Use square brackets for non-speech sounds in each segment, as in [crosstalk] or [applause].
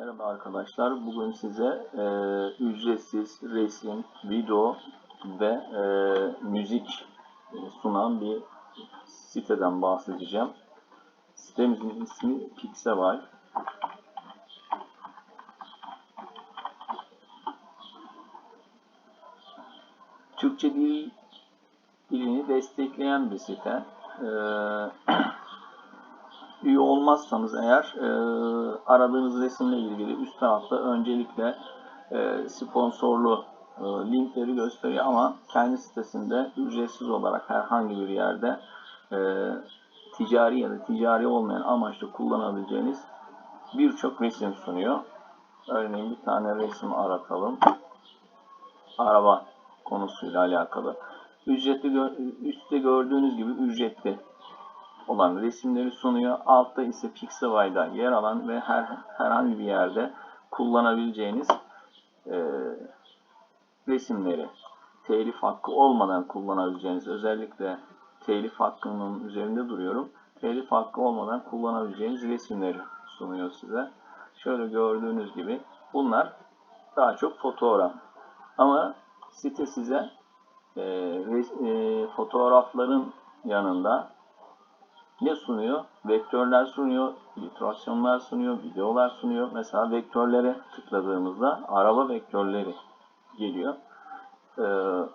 Merhaba arkadaşlar. Bugün size e, ücretsiz resim, video ve e, müzik sunan bir siteden bahsedeceğim. Sitemizin ismi Pixabay. Türkçe dil dilini destekleyen bir site. E, [clears throat] üye olmazsanız eğer e, aradığınız resimle ilgili üst tarafta öncelikle e, sponsorlu e, linkleri gösteriyor ama kendi sitesinde ücretsiz olarak herhangi bir yerde e, ticari ya da ticari olmayan amaçla kullanabileceğiniz birçok resim sunuyor. Örneğin bir tane resim aratalım. Araba konusuyla alakalı. Ücretli üstte gördüğünüz gibi ücretli olan resimleri sunuyor. Altta ise Pixabay'da yer alan ve her herhangi bir yerde kullanabileceğiniz e, resimleri telif hakkı olmadan kullanabileceğiniz özellikle telif hakkının üzerinde duruyorum. Telif hakkı olmadan kullanabileceğiniz resimleri sunuyor size. Şöyle gördüğünüz gibi bunlar daha çok fotoğraf. Ama site size e, e, fotoğrafların yanında ne sunuyor? Vektörler sunuyor, illüstrasyonlar sunuyor, videolar sunuyor. Mesela vektörlere tıkladığımızda araba vektörleri geliyor. Ee,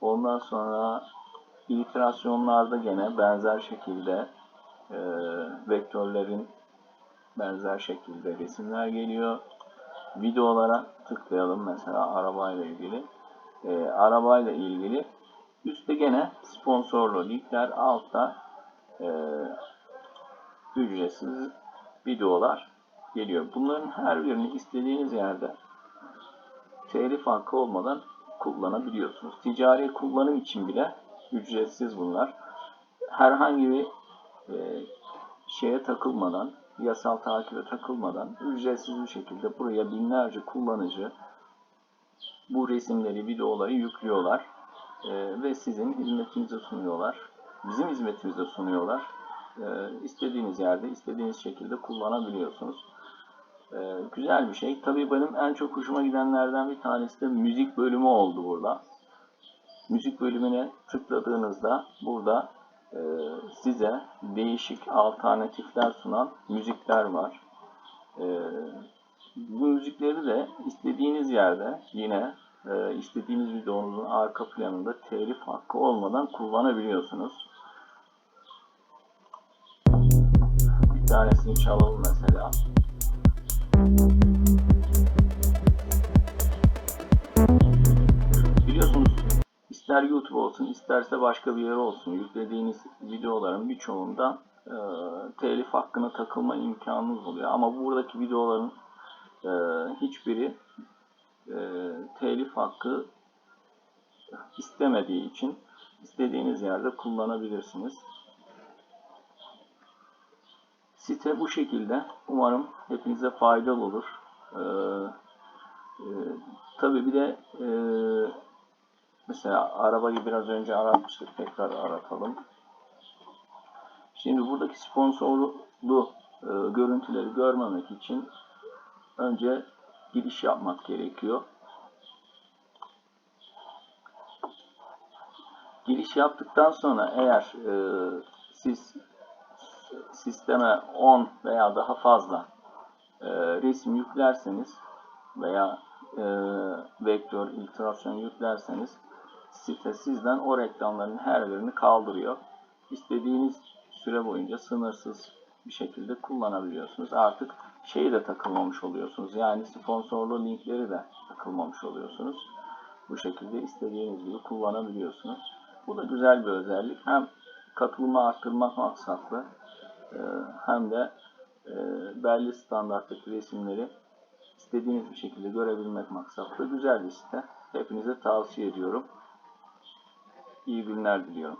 ondan sonra illüstrasyonlarda gene benzer şekilde e, vektörlerin benzer şekilde resimler geliyor. Videolara tıklayalım mesela arabayla ilgili. Ee, arabayla ilgili üstte gene sponsorlu linkler altta e, ücretsiz videolar geliyor. Bunların her birini istediğiniz yerde telif hakkı olmadan kullanabiliyorsunuz. Ticari kullanım için bile ücretsiz bunlar. Herhangi bir e, şeye takılmadan, yasal takibe takılmadan ücretsiz bir şekilde buraya binlerce kullanıcı bu resimleri, videoları yüklüyorlar e, ve sizin hizmetinize sunuyorlar. Bizim hizmetimize sunuyorlar. E, istediğiniz yerde, istediğiniz şekilde kullanabiliyorsunuz. E, güzel bir şey. Tabii benim en çok hoşuma gidenlerden bir tanesi de müzik bölümü oldu burada. Müzik bölümüne tıkladığınızda burada e, size değişik alternatifler sunan müzikler var. E, bu müzikleri de istediğiniz yerde yine e, istediğiniz videonuzun arka planında telif hakkı olmadan kullanabiliyorsunuz. Bir tanesini çalalım mesela. Biliyorsunuz ister YouTube olsun isterse başka bir yer olsun yüklediğiniz videoların birçoğunda e, telif hakkına takılma imkanınız oluyor. Ama buradaki videoların e, hiçbiri e, telif hakkı istemediği için istediğiniz yerde kullanabilirsiniz. Site bu şekilde. Umarım hepinize faydalı olur. Ee, e, tabii bir de e, mesela arabayı biraz önce aratmıştık. Tekrar aratalım. Şimdi buradaki sponsorlu e, görüntüleri görmemek için önce giriş yapmak gerekiyor. Giriş yaptıktan sonra eğer e, siz sisteme 10 veya daha fazla e, resim yüklerseniz veya e, vektör, illüstrasyon yüklerseniz site sizden o reklamların her birini kaldırıyor. İstediğiniz süre boyunca sınırsız bir şekilde kullanabiliyorsunuz. Artık şeyi de takılmamış oluyorsunuz. Yani sponsorlu linkleri de takılmamış oluyorsunuz. Bu şekilde istediğiniz gibi kullanabiliyorsunuz. Bu da güzel bir özellik. Hem katılımı arttırmak maksatlı e, hem de e, belli standarttaki resimleri istediğiniz bir şekilde görebilmek maksatlı güzel bir site. Hepinize tavsiye ediyorum. İyi günler diliyorum.